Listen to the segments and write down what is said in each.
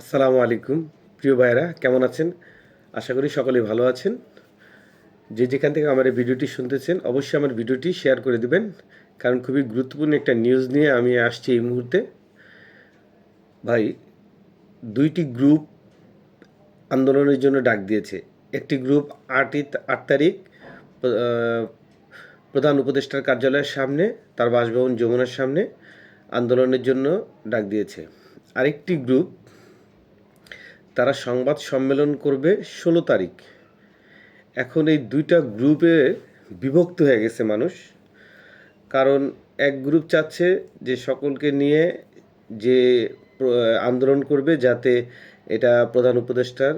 আসসালামু আলাইকুম। প্রিয় ভাইরা কেমন আছেন? আশা করি সকলেই ভালো আছেন। যে যেখান থেকে আমার এই ভিডিওটি শুনতেছেন, অবশ্যই আমার ভিডিওটি শেয়ার করে দিবেন, কারণ খুবই গুরুত্বপূর্ণ একটা নিউজ নিয়ে আমি আসছি এই মুহূর্তে। ভাই, দুইটি গ্রুপ আন্দোলনের জন্য ডাক দিয়েছে। একটি গ্রুপ আটই আট তারিখ প্রধান উপদেষ্টার কার্যালয়ের সামনে, তার বাসভবন যমুনার সামনে আন্দোলনের জন্য ডাক দিয়েছে। আরেকটি গ্রুপ তারা সংবাদ সম্মেলন করবে ষোলো তারিখ। এখন এই দুইটা গ্রুপে বিভক্ত হয়ে গেছে মানুষ। কারণ এক গ্রুপ চাচ্ছে যে সকলকে নিয়ে যে আন্দোলন করবে যাতে এটা প্রধান উপদেষ্টার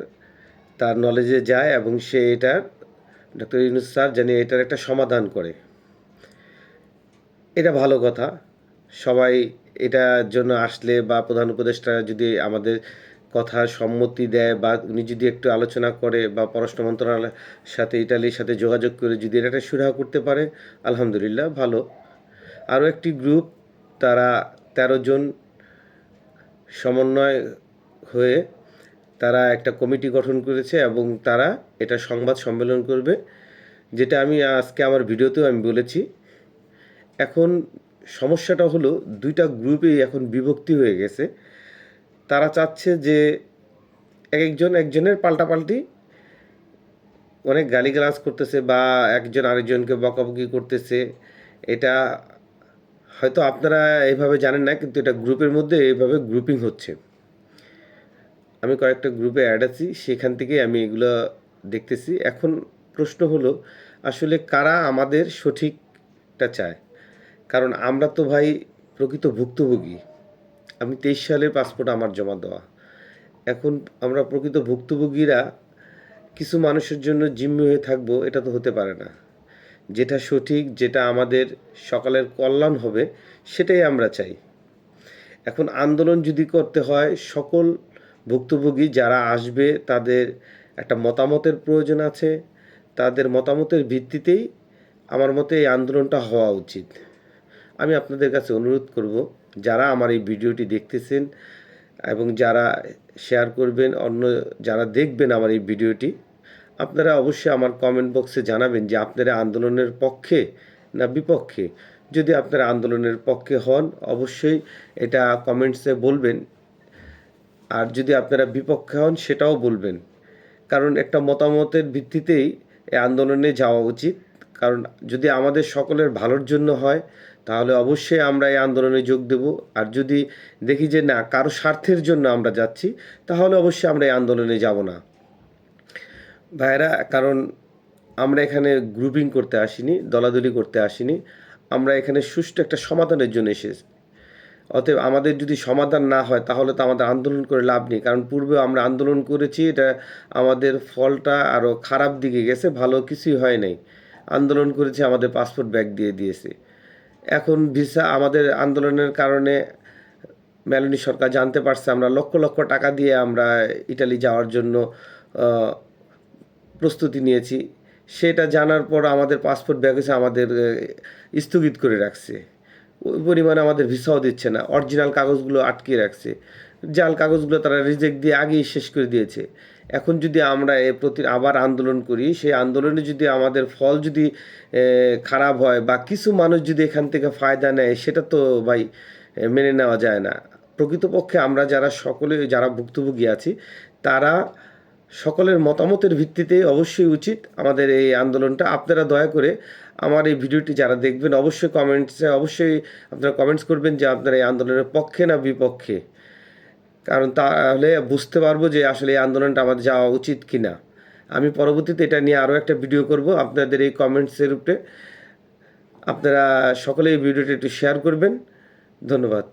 তার নলেজে যায় এবং সে এটা ডক্টর ইউনুস স্যার জানি এটার একটা সমাধান করে। এটা ভালো কথা। সবাই এটার জন্য আসলে বা প্রধান উপদেষ্টা যদি আমাদের কথা, সম্মতি দেয় বা উনি যদি একটু আলোচনা করে বা পররাষ্ট্র মন্ত্রণালয়ের সাথে, ইটালির সাথে যোগাযোগ করে যদি এটা একটা সুরাহা করতে পারে, আলহামদুলিল্লাহ, ভালো। আরও একটি গ্রুপ, তারা তেরো জন সমন্বয় হয়ে তারা একটা কমিটি গঠন করেছে এবং তারা এটা সংবাদ সম্মেলন করবে, যেটা আমি আজকে আমার ভিডিওতেও আমি বলেছি। এখন সমস্যাটা হলো, দুইটা গ্রুপেই এখন বিভক্তি হয়ে গেছে। তারা চাচ্ছে যে এক একজন একজনের পাল্টাপাল্টি অনেক গালিগালাজ করতেছে বা একজন আরেকজনকে বকাবকি করতেছে। এটা হয়তো আপনারা এইভাবে জানেন না, কিন্তু এটা গ্রুপের মধ্যে এইভাবে গ্রুপিং হচ্ছে। আমি কয়েকটা গ্রুপে অ্যাড আছি, সেখান থেকেই আমি এগুলো দেখতেছি। এখন প্রশ্ন হলো, আসলে কারা আমাদের সঠিকটা চায়? কারণ আমরা তো ভাই প্রকৃত ভুক্তভোগী। আমি তেইশ সালের পাসপোর্ট আমার জমা দেওয়া। এখন আমরা প্রকৃত ভুক্তভোগীরা কিছু মানুষের জন্য জিম্মি হয়ে থাকব, এটা তো হতে পারে না। যেটা সঠিক, যেটা আমাদের সকালের কল্যাণ হবে, সেটাই আমরা চাই। এখন আন্দোলন যদি করতে হয়, সকল ভুক্তভোগী যারা আসবে, তাদের একটা মতামতের প্রয়োজন আছে। তাদের মতামতের ভিত্তিতেই আমার মতে এই আন্দোলনটা হওয়া উচিত। আমি আপনাদের কাছে অনুরোধ করব যারা আমার এই ভিডিওটি দেখতেছেন এবং যারা শেয়ার করবেন, অন্য যারা দেখবেন আমার এই ভিডিওটি, আপনারা অবশ্যই আমার কমেন্ট বক্সে জানাবেন যে আপনারা আন্দোলনের পক্ষে না বিপক্ষে। যদি আপনারা আন্দোলনের পক্ষে হন, অবশ্যই এটা কমেন্টসে বলবেন। আর যদি আপনারা বিপক্ষে হন, সেটাও বলবেন। কারণ একটা মতামতের ভিত্তিতেই এই আন্দোলনে যাওয়া উচিত। কারণ যদি আমাদের সকলের ভালোর জন্য হয় তাহলে অবশ্যই আমরা এই আন্দোলনে যোগ দেব। আর যদি দেখি যে না, কারও স্বার্থের জন্য আমরা যাচ্ছি, তাহলে অবশ্যই আমরা এই আন্দোলনে যাব না। ভাইরা, কারণ আমরা এখানে গ্রুপিং করতে আসিনি, দলাদলি করতে আসিনি। আমরা এখানে সুষ্ঠু একটা সমাধানের জন্য এসেছি। অতএব আমাদের যদি সমাধান না হয়, তাহলে তো আমাদের আন্দোলন করে লাভ নেই। কারণ পূর্বে আমরা আন্দোলন করেছি, এটা আমাদের ফলটা আরও খারাপ দিকে গেছে, ভালো কিছুই হয় নাই। আন্দোলন করেছি, আমাদের পাসপোর্ট ব্যাগ দিয়ে দিয়েছে। এখন ভিসা আমাদের আন্দোলনের কারণে মেলানি সরকার জানতে পারছে আমরা লক্ষ লক্ষ টাকা দিয়ে আমরা ইটালি যাওয়ার জন্য প্রস্তুতি নিয়েছি। সেটা জানার পর আমাদের পাসপোর্ট ব্যাগ হচ্ছে আমাদের স্থগিত করে রাখছে। ওই পরিমাণে আমাদের ভিসাও দিচ্ছে না। অরিজিনাল কাগজগুলো আটকিয়ে রাখছে। জাল কাগজগুলো তারা রিজেক্ট দিয়ে আগেই শেষ করে দিয়েছে। এখন যদি আমরা এ প্রতি আবার আন্দোলন করি, সেই আন্দোলনে যদি আমাদের ফল যদি খারাপ হয় বা কিছু মানুষ যদি এখান থেকে ফায়দা নেয়, সেটা তো ভাই মেনে নেওয়া যায় না। প্রকৃতপক্ষে আমরা যারা সকলে, যারা ভুক্তভোগী আছি, তারা সকলের মতামতের ভিত্তিতে অবশ্যই উচিত আমাদের এই আন্দোলনটা। আপনারা দয়া করে আমার এই ভিডিওটি যারা দেখবেন, অবশ্যই কমেন্টসে, অবশ্যই আপনারা কমেন্টস করবেন যে আপনারা এই আন্দোলনের পক্ষে না বিপক্ষে। কারণ তাহলে বুঝতে পারব যে আসলে এই আন্দোলনটা আমাদের যাওয়া উচিত কি না আমি পরবর্তীতে এটা নিয়ে আরও একটা ভিডিও করব। আপনাদের এই কমেন্টসের উপরে আপনারা সকলে এই ভিডিওটি একটু শেয়ার করবেন। ধন্যবাদ।